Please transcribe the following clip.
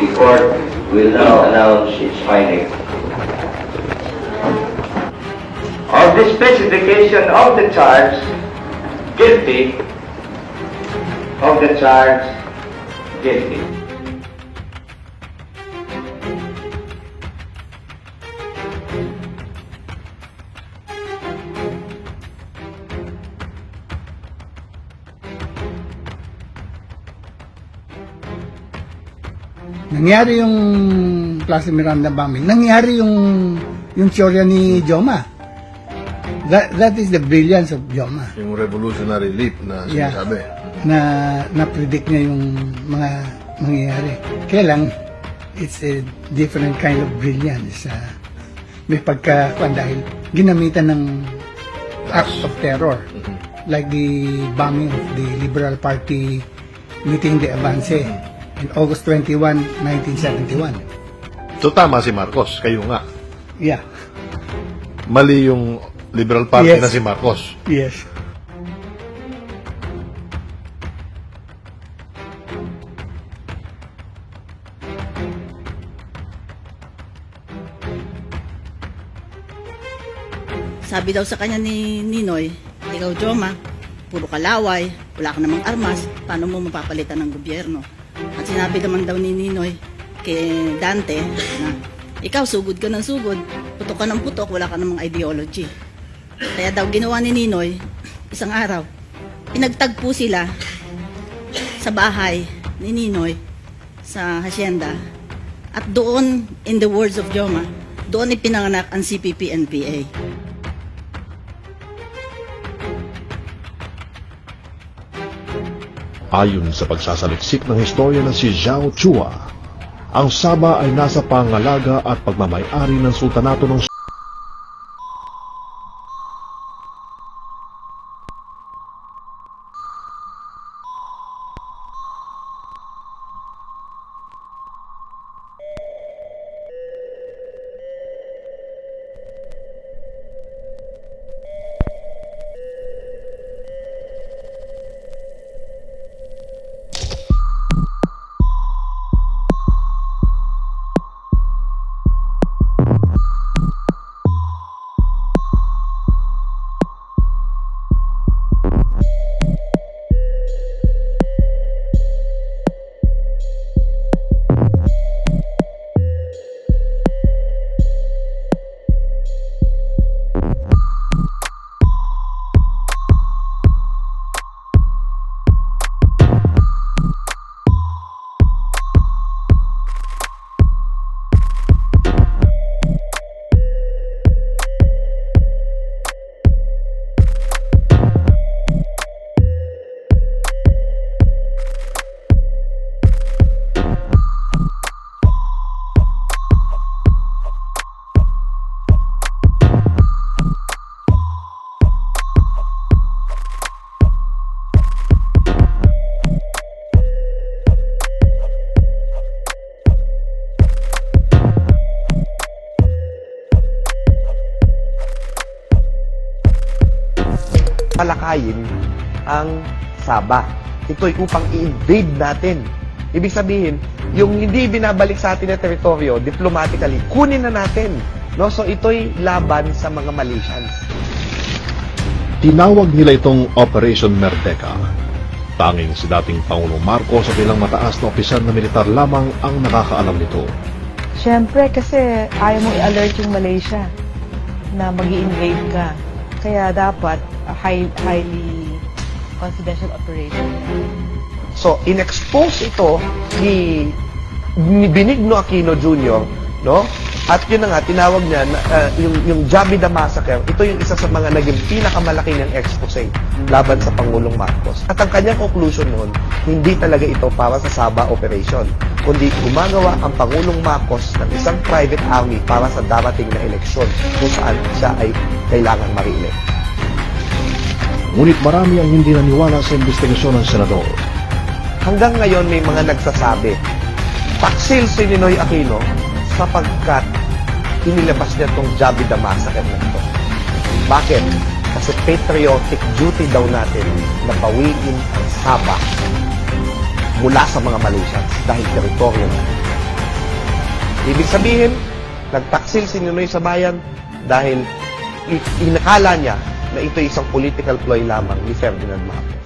The court will now announce its finding. of the specification of the charge, guilty, of the charge, guilty. Nangyari yung Plaza Miranda bombing. Nangyari yung yung teorya ni Joma. That, that is the brilliance of Joma. Yung revolutionary leap na Yeah. sinasabi. Na na-predict niya yung mga mangyayari. Kaya lang, it's a different kind of brilliance. Uh, may pagka, dahil ginamitan ng act of terror. Like the bombing of the Liberal Party meeting de Avance in August 21, 1971. So tama si Marcos, kayo nga. Yeah. Mali yung Liberal Party Yes. na si Marcos. Yes. Sabi daw sa kanya ni Ninoy, ikaw Joma, puro kalaway, wala ka namang armas, paano mo mapapalitan ng gobyerno? Sinabi naman daw ni Ninoy kay Dante na ikaw sugod ka ng sugod, putok ka ng putok, wala ka namang ideology. Kaya daw ginawa ni Ninoy, isang araw, pinagtagpo sila sa bahay ni Ninoy sa hacienda at doon, in the words of Joma, doon ipinanganak ang CPP-NPA. Ayon sa pagsasaliksik ng historya ng si Zhao Chua, ang Saba ay nasa pangalaga at pagmamayari ng sultanato ng palakayin ang Saba. Ito'y upang i-invade natin. Ibig sabihin, yung hindi binabalik sa atin na teritoryo, diplomatically, kunin na natin. No? So ito'y laban sa mga Malaysians. Tinawag nila itong Operation Merdeka. Tanging si dating Pangulong Marcos at ilang mataas na opisyal na militar lamang ang nakakaalam nito. Siyempre, kasi ayaw mong i-alert yung Malaysia na mag invade ka. Kaya dapat uh, high, highly confidential operation. So, in-expose ito ni, ni Benigno Aquino Jr., no? At yun na nga, tinawag niya, na, uh, yung, yung Jabida Massacre, ito yung isa sa mga naging pinakamalaki ng expose laban sa Pangulong Marcos. At ang kanyang conclusion noon, hindi talaga ito para sa Saba operation, kundi gumagawa ang Pangulong Marcos ng isang private army para sa darating na eleksyon kung saan siya ay kailangan marilek. Ngunit marami ang hindi naniwala sa investigasyon ng senador. hanggang ngayon may mga nagsasabi, taksil si Ninoy Aquino sapagkat inilabas niya itong Jabida Massacre na ito. Bakit? Kasi patriotic duty daw natin na bawiin ang Sabah mula sa mga Malaysians dahil teritoryo na. Ibig sabihin, nagtaksil si Ninoy sa bayan dahil inakala niya na ito isang political ploy lamang ni Ferdinand Marcos.